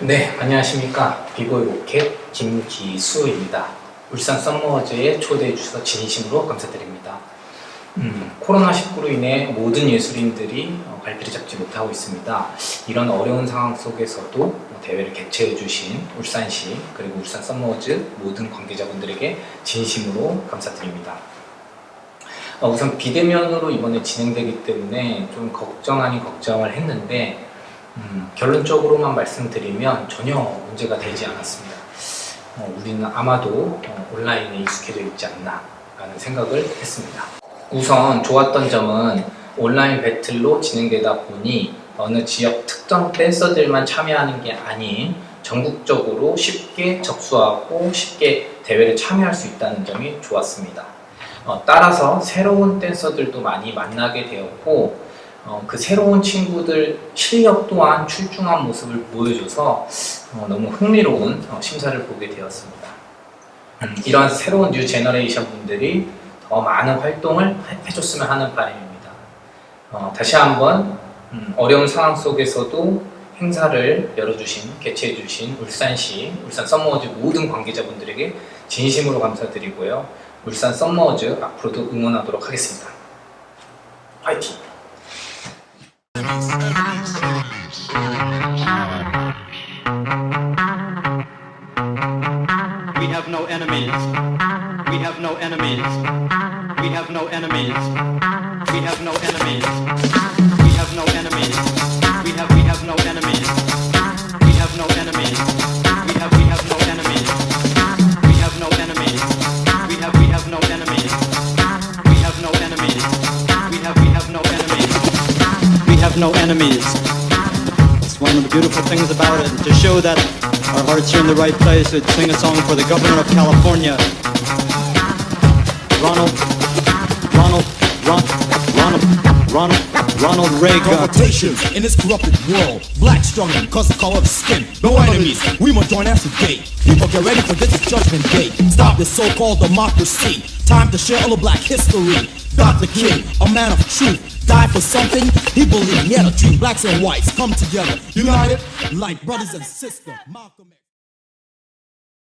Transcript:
네, 안녕하십니까. 비보이 로켓 김기수입니다. 울산 썸머워즈에 초대해 주셔서 진심으로 감사드립니다. 음, 코로나19로 인해 모든 예술인들이 어, 갈피를 잡지 못하고 있습니다. 이런 어려운 상황 속에서도 어, 대회를 개최해 주신 울산시 그리고 울산 썸머워즈 모든 관계자분들에게 진심으로 감사드립니다. 어, 우선 비대면으로 이번에 진행되기 때문에 좀 걱정 아닌 걱정을 했는데 음, 결론적으로만 말씀드리면 전혀 문제가 되지 않았습니다. 어, 우리는 아마도 어, 온라인에 익숙해져 있지 않나라는 생각을 했습니다. 우선 좋았던 점은 온라인 배틀로 진행되다 보니 어느 지역 특정 댄서들만 참여하는 게 아닌 전국적으로 쉽게 접수하고 쉽게 대회를 참여할 수 있다는 점이 좋았습니다. 어, 따라서 새로운 댄서들도 많이 만나게 되었고 어, 그 새로운 친구들 실력 또한 출중한 모습을 보여줘서 어, 너무 흥미로운 어, 심사를 보게 되었습니다. 음, 이러한 새로운 뉴 제너레이션 분들이 더 많은 활동을 해- 해줬으면 하는 바람입니다. 어, 다시 한번 음, 어려운 상황 속에서도 행사를 열어주신, 개최해주신 울산시, 울산 썸머워즈 모든 관계자분들에게 진심으로 감사드리고요. 울산 썸머워즈 앞으로도 응원하도록 하겠습니다. 화이팅! We have no enemies. We have no enemies. We have no enemies. We have no enemies. We have no no enemies. It's one of the beautiful things about it. To show that our hearts are in the right place, we'd sing a song for the governor of California, Ronald, Ronald, Ron, Ronald, Ronald, Ronald Reagan. confrontations in this corrupted world. Black strong cause the color of skin. No enemies, we must join us today. People get ready for this judgment day. Stop this so-called democracy. Time to share all of black history. Dr. King, a man of truth. Die for something he believed. He had a dream. Blacks and whites come together, united like brothers and sisters. Malcolm X.